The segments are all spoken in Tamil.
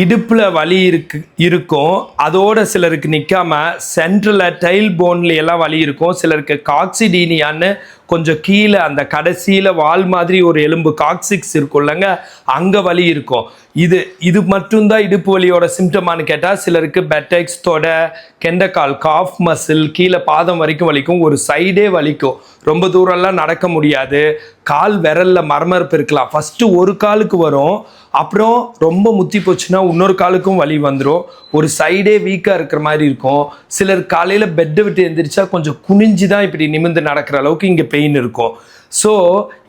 இடுப்பில் வலி இருக்கு இருக்கும். அதோட சிலருக்கு நிற்காம சென்ட்ரலில் டைல் போன்ல எல்லாம் வலி இருக்கும். சிலருக்கு காக்சிடீனியான்னு கொஞ்சம் கீழே அந்த கடைசியில் வால் மாதிரி ஒரு எலும்பு காக்சிக்ஸ் இருக்கும்லங்க அங்கே வலி இருக்கும். இது இது மட்டும்தான் இடுப்பு வலியோட சிம்டமானு கேட்டால் சிலருக்கு பெட்டெக்ஸ் தொட கெண்டக்கால் காஃப் மசில் கீழே பாதம் வரைக்கும் வலிக்கும் ஒரு சைடே வலிக்கும். ரொம்ப தூரம்லாம் நடக்க முடியாது. கால் விரலில் மரமரப்பு இருக்கலாம். ஃபஸ்ட்டு ஒரு காலுக்கு வரும் அப்புறம் ரொம்ப முத்தி போச்சுன்னா இன்னொரு காலுக்கும் வலி வந்துடும் ஒரு சைடே வீக்காக இருக்கிற மாதிரி இருக்கும். சிலர் காலையில் பெட்டை விட்டு எந்திரிச்சா கொஞ்சம் குனிஞ்சு தான் இப்படி நிமிர்ந்து நடக்கிற அளவுக்கு இங்கே பெயின் இருக்கும். ஸோ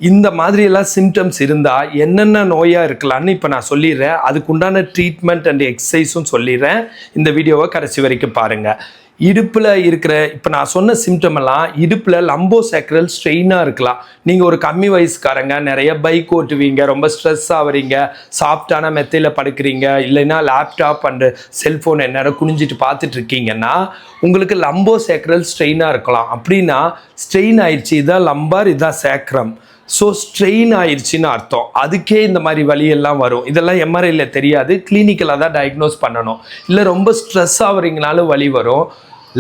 இந்த மாதிரியெல்லாம் சிம்டம்ஸ் இருந்தால் என்னென்ன நோயாக இருக்கலாம்னு இப்போ நான் சொல்லிடுறேன். அதுக்குண்டான ட்ரீட்மெண்ட் அண்ட் எக்ஸசைஸும் சொல்லிடுறேன். இந்த வீடியோவை கடைசி வரைக்கும் பாருங்கள் இடுப்பில் இருக்கிற இப்போ நான் சொன்ன சிம்டம் எல்லாம் இடுப்பில் லம்போ சேக்ரல் ஸ்ட்ரெயினாக இருக்கலாம். நீங்கள் ஒரு கம்மி வயசுக்காரங்க நிறைய பைக் ஓட்டுவீங்க ரொம்ப ஸ்ட்ரெஸ் ஆகிறீங்க சாஃப்டான மெத்தையில் படுக்கிறீங்க இல்லைன்னா லேப்டாப் அண்டு செல்ஃபோன் நேரம் குனிஞ்சிட்டு பார்த்துட்டு இருக்கீங்கன்னா உங்களுக்கு லம்போ சேக்ரல் ஸ்ட்ரெயினாக இருக்கலாம். அப்படின்னா ஸ்ட்ரெயின் ஆயிடுச்சு இதான் லம்பார் இதான் சேக்ரம் ஸோ ஸ்ட்ரெயின் ஆயிடுச்சின்னு அர்த்தம். அதுக்கே இந்த மாதிரி வழியெல்லாம் வரும். இதெல்லாம் எம்ஆர்ஐயில் தெரியாது. கிளினிக்கலாக தான் டயக்னோஸ் பண்ணணும். இல்லை ரொம்ப ஸ்ட்ரெஸ் ஆகுறீங்கனாலும் வழி வரும்.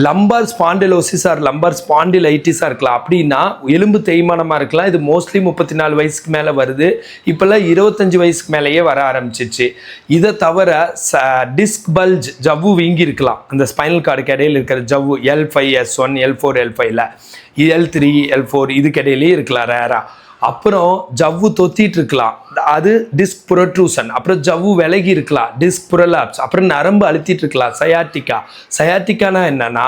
லம்பார் ஸ்பாண்டிலோசிஸ் ஆர் லம்பார் ஸ்பாண்டிலைட்டிஸாக இருக்கலாம். அப்படின்னா எலும்பு தேய்மானமாக இருக்கலாம். இது மோஸ்ட்லி முப்பத்தி நாலு வயசுக்கு மேலே வருது. இப்போல்லாம் இருபத்தஞ்சி வயசுக்கு மேலேயே வர ஆரம்பிச்சிச்சு. இதை தவிர ச டிஸ்க் பல்ஜ் ஜவ்வு வீங்கி இருக்கலாம். அந்த ஸ்பைனல் கார்டுக்கு இடையில் இருக்கிற ஜவ்வு L five S one L four L ஃபைவ்ல எல் த்ரீ எல் ஃபோர் இதுக்கு இடையிலேயே இருக்கலாம் ரேராக அப்புறம் ஜவ்வு தொத்திட்டு இருக்கலாம். அது டிஸ்க் புரட்ரூசன் அப்புறம் ஜவ்வு விலகி இருக்கலாம். டிஸ்க் புரலாப்ஸ் அப்புறம் நரம்பு அழுத்திட்டு இருக்கலாம். சயாட்டிக்கா சயாட்டிக்கானா என்னன்னா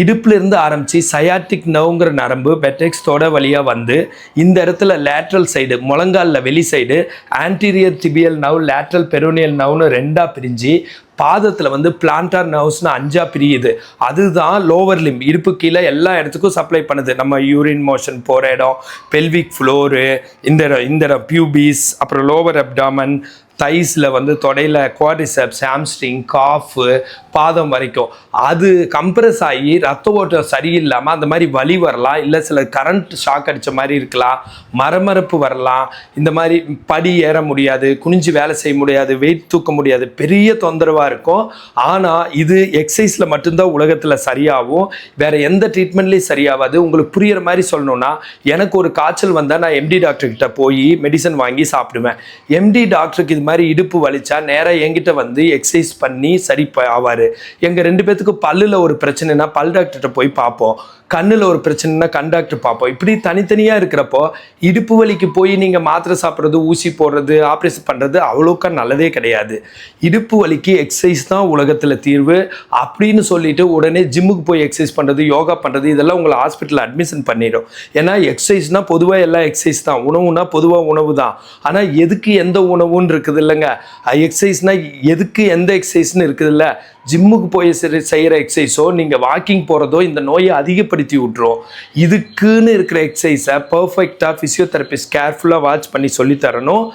இடுப்புலேருந்து ஆரம்பித்து சயாட்டிக் நவுங்கிற நரம்பு பெட்டெக்ஸ் வழியாக வந்து இந்த இடத்துல லேட்ரல் சைடு முழங்காலில் வெளி side anterior tibial nerve lateral peroneal நவ்னு ரெண்டாக பிரிஞ்சு பாதத்தில் வந்து பிளான்டார் நர்வ்ஸ்னு அஞ்சாக பிரியுது. அதுதான் லோவர் லிம் இடுப்பு கீழே எல்லா இடத்துக்கும் சப்ளை பண்ணுது. நம்ம யூரின் மோஷன் போகிற இடம் பெல்விக் ஃப்ளோரு இந்த இந்த பியூபீஸ் பியூபிஸ் அப்புறம் லோவர் அப்டாமன் தைஸில் வந்து தொடையில் குவாடிசெப்ஸ் ஹாம்ஸ்ட்ரிங் காஃபு பாதம் வரைக்கும். அது கம்ப்ரெஸ் ஆகி ரத்த ஓட்டம் சரியில்லாமல் அந்த மாதிரி வலி வரலாம். இல்லை சில கரண்ட் ஷாக் அடித்த மாதிரி இருக்கலாம். மரமரப்பு வரலாம். இந்த மாதிரி படி ஏற முடியாது குனிஞ்சு வேலை செய்ய முடியாது வெயிட் தூக்க முடியாது. பெரிய தொந்தரவாக இருக்கும். ஆனால் இது எக்ஸசைஸில் மட்டும்தான் உலகத்தில் சரியாகும். வேறு எந்த ட்ரீட்மெண்ட்லேயும் சரியாகாது. உங்களுக்கு புரியிற மாதிரி சொல்லணும்னா எனக்கு ஒரு காய்ச்சல் வந்தால் நான் எம்டி டாக்டர்கிட்ட போய் மெடிசன் வாங்கி சாப்பிடுவேன். எம்டி டாக்டருக்கு இது மாதிரி இடுப்பு வலிச்சா நேராக என்கிட்ட வந்து எக்ஸசைஸ் பண்ணி சரி ஆவார். எங்கள் ரெண்டு பேத்துக்கு பல்லில் ஒரு பிரச்சனைனா பல் டாக்டர்கிட்ட போய் பார்ப்போம் கண்ணில் ஒரு பிரச்சனைனா கண் டாக்டர் பார்ப்போம் இப்படி தனித்தனியாக இருக்கிறப்போ இடுப்பு வலிக்கு போய் நீங்கள் மாத்திரை சாப்பிட்றது ஊசி போடுறது ஆப்ரேஷன் பண்ணுறது அவ்வளோக்கா நல்லதே கிடையாது. இடுப்பு வலிக்கு எக்ஸசைஸ் தான் உலகத்தில் தீர்வு. அப்படின்னு சொல்லிட்டு உடனே ஜிம்முக்கு போய் எக்ஸசைஸ் பண்ணுறது யோகா பண்ணுறது இதெல்லாம் உங்களை ஹாஸ்பிட்டலில் அட்மிஷன் பண்ணிடும். ஏன்னா எக்ஸசைஸ்னால் பொதுவாக எல்லாம் எக்ஸசைஸ் தான். உணவுனா பொதுவாக உணவு தான். ஆனால் எதுக்கு எந்த உணவுன்னு இருக்குது? இல்லைங்க எக்ஸசைஸ்னால் எதுக்கு எந்த எக்ஸசைஸ்னு இருக்குது இல்லை ஜிம்முக்கு போய் செய்கிற எக்ஸசைஸோ நீங்கள் வாக்கிங் போகிறதோ இந்த நோயை அதிகப்படுத்தி விட்ரும் இதுக்குன்னு இருக்கிற எக்ஸசைஸை பர்ஃபெக்டாக ஃபிசியோதெரபிஸ்ட் கேர்ஃபுல்லாக வாட்ச் பண்ணி சொல்லித் தரணும்.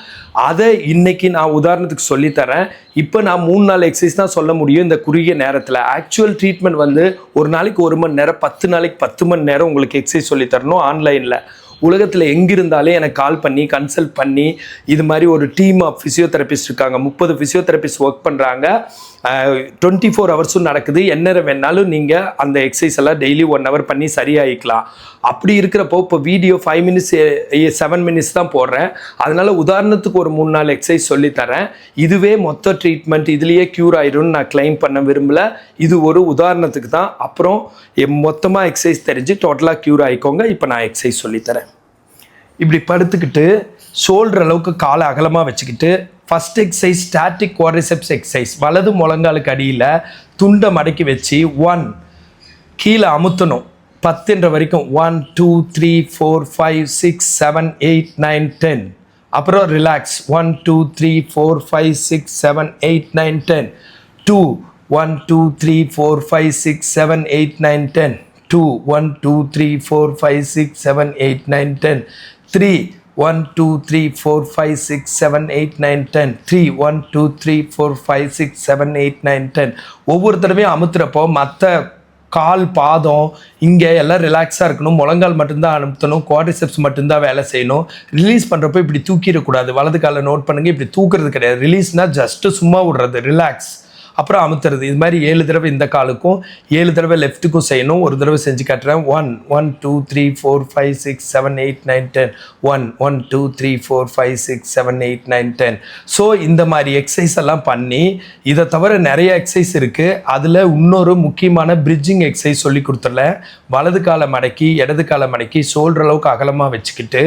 அதை இன்னைக்கு நான் உதாரணத்துக்கு சொல்லித்தரேன் இப்போ நான் மூணு நாள் எக்ஸசைஸ் தான் சொல்ல முடியும் இந்த குறுகிய நேரத்தில். ஆக்சுவல் ட்ரீட்மெண்ட் வந்து ஒரு நாளைக்கு ஒரு மணி நேரம் பத்து நாளைக்கு பத்து மணி நேரம் உங்களுக்கு எக்ஸசைஸ் சொல்லித் தரணும் ஆன்லைனில் உலகத்தில் எங்கே இருந்தாலே எனக்கு கால் பண்ணி கன்சல்ட் பண்ணி இது மாதிரி ஒரு டீம் ஆஃப் ஃபிசியோதெரபிஸ்ட் இருக்காங்க. முப்பது ஃபிசியோதெரபிஸ்ட் ஒர்க் பண்ணுறாங்க டுவெண்ட்டி ஃபோர் ஹவர்ஸும் நடக்குது. என்ன வேணாலும் நீங்கள் அந்த எக்ஸசைஸ் எல்லாம் டெய்லி ஒன் ஹவர் பண்ணி சரியாயிக்கலாம். அப்படி இருக்கிறப்போ இப்போ video five minutes seven minutes தான் போடுறேன். அதனால உதாரணத்துக்கு ஒரு மூணு நாள் எக்ஸசைஸ் சொல்லித்தரேன் இதுவே மொத்த ட்ரீட்மெண்ட் இதுலேயே க்யூர் ஆயிரும்னு நான் கிளைம் பண்ண விரும்பல. இது ஒரு உதாரணத்துக்கு தான். அப்புறம் மொத்தமாக எக்ஸசைஸ் தெரிஞ்சு டோட்டலாக க்யூர் ஆயிக்கோங்க. இப்போ நான் எக்ஸசைஸ் சொல்லித்தரேன் இப்படி படுத்துக்கிட்டு ஷோல்டர் அளவுக்கு காலை அகலமாக வச்சுக்கிட்டு first exercise static quadriceps exercise வலது முழங்காலுக்கு அடியில் துண்டை மடக்கி வச்சு ஒன் கீழே அமுத்தணும். பத்துன்ற வரைக்கும் one two three four five six seven eight nine ten அப்புறம் relax one two three four five six seven eight nine ten two one two three four five six seven eight nine ten two one two three four five six seven eight nine ten three one two three four five six seven eight nine ten three one two three four five six seven eight nine ten ஒவ்வொரு தடவையும் அமுத்துறப்போ மற்ற கால் பாதம் இங்கே எல்லாம் ரிலாக்ஸாக இருக்கணும். முழங்கால் மட்டும்தான் அனுப்பணும் குவாட்ரிசெப்ஸ் மட்டும்தான் வேலை செய்யணும். ரிலீஸ் பண்ணுறப்போ இப்படி தூக்கிடக்கூடாது. வலது காலை நோட் பண்ணுங்க. இப்படி தூக்குறது கிடையாது. ரிலீஸ்னால் ஜஸ்ட்டு சும்மா விடுறது. ரிலாக்ஸ் அப்புறம் அமுத்துறது. இது மாதிரி ஏழு தடவை இந்த காலுக்கும் ஏழு தடவை லெஃப்ட்டுக்கும் செய்யணும். ஒரு தடவை செஞ்சு காட்டுறேன். One one two three four five six seven eight nine ten one one two three four five six seven eight nine ten so இந்த மாதிரி எக்ஸசைஸ் எல்லாம் பண்ணி இதை தவிர நிறைய எக்ஸசைஸ் இருக்குது அதில் இன்னொரு முக்கியமான பிரிட்ஜிங் எக்ஸசைஸ் சொல்லி கொடுத்துடல. வலது காலை மடக்கி இடது காலை மடக்கி சோல்ற அளவுக்கு அகலமாக வச்சுக்கிட்டு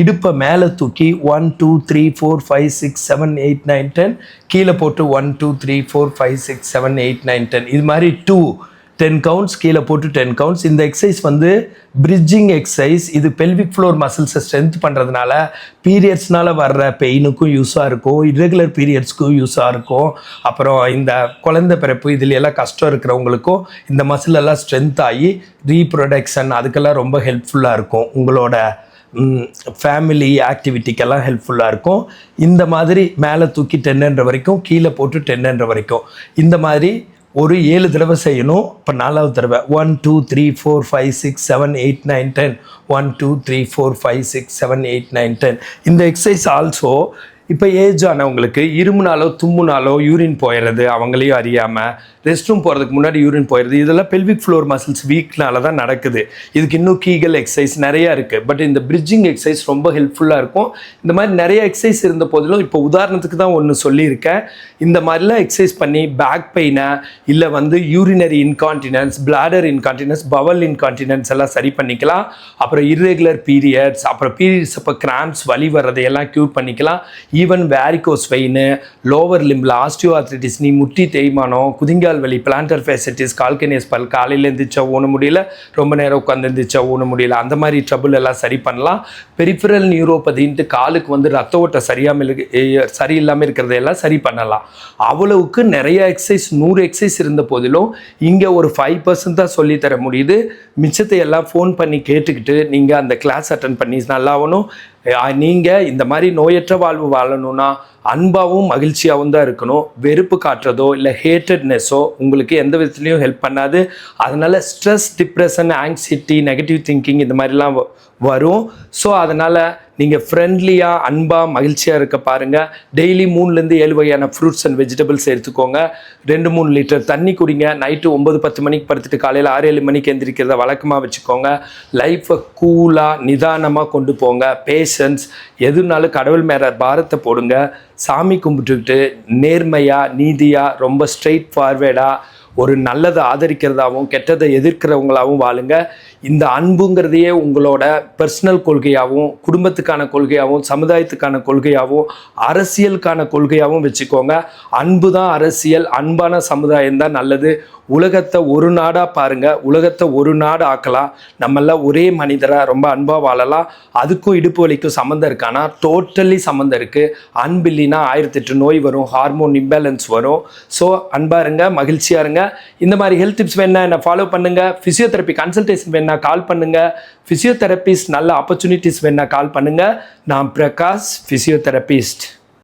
இடுப்பை மேலே தூக்கி one two three four five six seven eight nine ten கீழே போட்டு one two three four five five six seven eight nine ten இது மாதிரி டூ டென் கவுண்ட்ஸ் கீழே போட்டு டென் கவுண்ட்ஸ் இந்த எக்ஸசைஸ் வந்து பிரிட்ஜிங் எக்ஸசைஸ் இது பெல்விக் ஃப்ளோர் மசில்ஸை ஸ்ட்ரென்த் பண்ணுறதுனால பீரியட்ஸ்னால வர்ற பெயினுக்கும் யூஸாக இருக்கும். இரெகுலர் பீரியட்ஸ்க்கும் யூஸாக இருக்கும். அப்புறம் இந்த குழந்தை பிறப்பு இதில் எல்லாம் கஷ்டம் இருக்கிறவங்களுக்கும் இந்த மசில் எல்லாம் ஸ்ட்ரென்த் ஆகி ரீப்ரொடக்ஷன் அதுக்கெல்லாம் ரொம்ப ஹெல்ப்ஃபுல்லாக இருக்கும். உங்களோட ஃபேமிலி ஆக்டிவிட்டிக்கெல்லாம் ஹெல்ப்ஃபுல்லாக இருக்கும். இந்த மாதிரி மேலே தூக்கி டென்னுன்ற வரைக்கும் கீழே போட்டு டென்னுன்ற வரைக்கும். இந்த மாதிரி ஒரு ஏழு தடவை செய்யணும். இப்போ நாலாவது தடவை. One two three four five six seven eight nine ten one two three four five six seven eight nine ten இந்த எக்ஸசைஸ் ஆல்சோ இப்போ ஏஜ் ஆனவங்களுக்கு இருமுனாலோ தும்முனாலோ யூரின் போயிடுறது அவங்களையும் அறியாமல் ரெஸ்ட் ரூம் போகிறதுக்கு முன்னாடி யூரின் போயிடுது இதெல்லாம் பெல்விக் ஃப்ளோர் மசில்ஸ் வீக்னால தான் நடக்குது. இதுக்கு இன்னும் கீகல் எக்ஸசைஸ் நிறையா இருக்குது பட் இந்த பிரிட்ஜிங் எக்ஸசைஸ் ரொம்ப ஹெல்ப்ஃபுல்லாக இருக்கும். இந்த மாதிரி நிறைய எக்ஸசைஸ் இருந்த போதிலும் இப்போ உதாரணத்துக்கு தான் ஒன்று சொல்லியிருக்கேன். இந்த மாதிரிலாம் எக்ஸசைஸ் பண்ணி பேக் பெயினை இல்லை வந்து urinary incontinence bladder incontinence bowel incontinence எல்லாம் சரி பண்ணிக்கலாம். அப்புறம் இர்ரெகுலர் பீரியட்ஸ் அப்புறம் பீரியட்ஸ் அப்போ கிராம்ஸ் வலி வர்றதையெல்லாம் க்யூர் பண்ணிக்கலாம். ஈவன் வேரிகோஸ் வெயின் லோவர் லிம்பில் ஆஸ்டியோ ஆர்த்திட்டிஸ் நீ முட்டி தேய்மானம் குதிங்க குதிங்கால் வலி பிளான்டர் ஃபேசிட்டிஸ் கால்கனியஸ் பல் காலையில் எழுந்திரிச்சா ஊன முடியல ரொம்ப நேரம் உட்காந்து எழுந்திரிச்சா ஊன முடியல அந்த மாதிரி ட்ரபிள் எல்லாம் சரி பண்ணலாம். பெரிஃபரல் நியூரோபதின்ட்டு காலுக்கு வந்து ரத்த ஓட்டம் சரியாமல் இருக்கு சரியில்லாமல் இருக்கிறதையெல்லாம் சரி பண்ணலாம். அவ்வளவுக்கு நிறைய எக்ஸசைஸ் நூறு எக்ஸசைஸ் இருந்த போதிலும் இங்கே ஒரு ஃபைவ் பர்சன்ட் தான் சொல்லித் தர முடியுது. மிச்சத்தை எல்லாம் ஃபோன் பண்ணி கேட்டுக்கிட்டு நீங்கள் அந்த கிளாஸ் அட்டன் பண்ணி நல்லாகணும் நீங்கள் இந்த மாதிரி நோயற்ற வாழ்வு வாழணும்னா அன்பாகவும் மகிழ்ச்சியாகவும் தான் இருக்கணும். வெறுப்பு காட்டுறதோ இல்லை ஹேட்டட்னஸோ உங்களுக்கு எந்த விதத்துலையும் ஹெல்ப் பண்ணாது. அதனால் stress depression anxiety negative thinking இந்த மாதிரிலாம் வரும். ஸோ அதனால் நீங்கள் ஃப்ரெண்ட்லியாக அன்பாக மகிழ்ச்சியாக இருக்க பாருங்கள் டெய்லி மூணுலேருந்து ஏழு வகையான ஃப்ரூட்ஸ் அண்ட் வெஜிடபிள்ஸ் எடுத்துக்கோங்க. ரெண்டு மூணு லிட்டர் தண்ணி குடிங்க. நைட்டு ஒம்பது பத்து மணிக்கு படுத்துட்டு காலையில் ஆறு ஏழு மணிக்கு எந்திரிக்கிறத வழக்கமாக வச்சுக்கோங்க. லைஃப்பை கூலாக நிதானமாக கொண்டு போங்க. பேஷன்ஸ் எதுனாலும் கடவுள் மேலே பாரத்தை போடுங்க. சாமி கும்பிட்டுக்கிட்டு நேர்மையாக நீதியாக ரொம்ப ஸ்ட்ரெயிட் ஃபார்வேர்டாக ஒரு நல்லதை ஆதரிக்கிறதாகவும் கெட்டதை எதிர்க்கிறவங்களாகவும் வாழுங்க. இந்த அன்புங்கிறதையே உங்களோட பர்சனல் கொள்கையாகவும் குடும்பத்துக்கான கொள்கையாகவும் சமுதாயத்துக்கான கொள்கையாகவும் அரசியலுக்கான கொள்கையாகவும் வச்சுக்கோங்க. அன்பு தான் அரசியல் அன்பான சமுதாயம் தான் நல்லது. உலகத்தை ஒரு நாடாக பாருங்கள் உலகத்தை ஒரு நாடு ஆக்கலாம். நம்மளாம் ஒரே மனிதராக ரொம்ப அன்பாக வாழலாம். அதுக்கும் இடுப்பு வலிக்கும் சம்மந்தம் இருக்கானா டோட்டலி சம்மந்தம் இருக்குது அன்பு இல்லைன்னா ஆயிரத்தெட்டு நோய் வரும். ஹார்மோன் இம்பேலன்ஸ் வரும். ஸோ அன்பாக இருங்க மகிழ்ச்சியாக இருங்க. இந்த மாதிரி ஹெல்த் டிப்ஸ் வேணா என்னை ஃபாலோ பண்ணுங்கள் ஃபிசியோதெரப்பி கன்சல்டேஷன் வேணா கால் பண்ணுங்க. ஃபிசியோதெரபிஸ்ட் நல்ல ஆப்பர்ச்சுனிட்டிஸ் வேணா கால் பண்ணுங்க. நான் பிரகாஷ் ஃபிசியோதெரபிஸ்ட்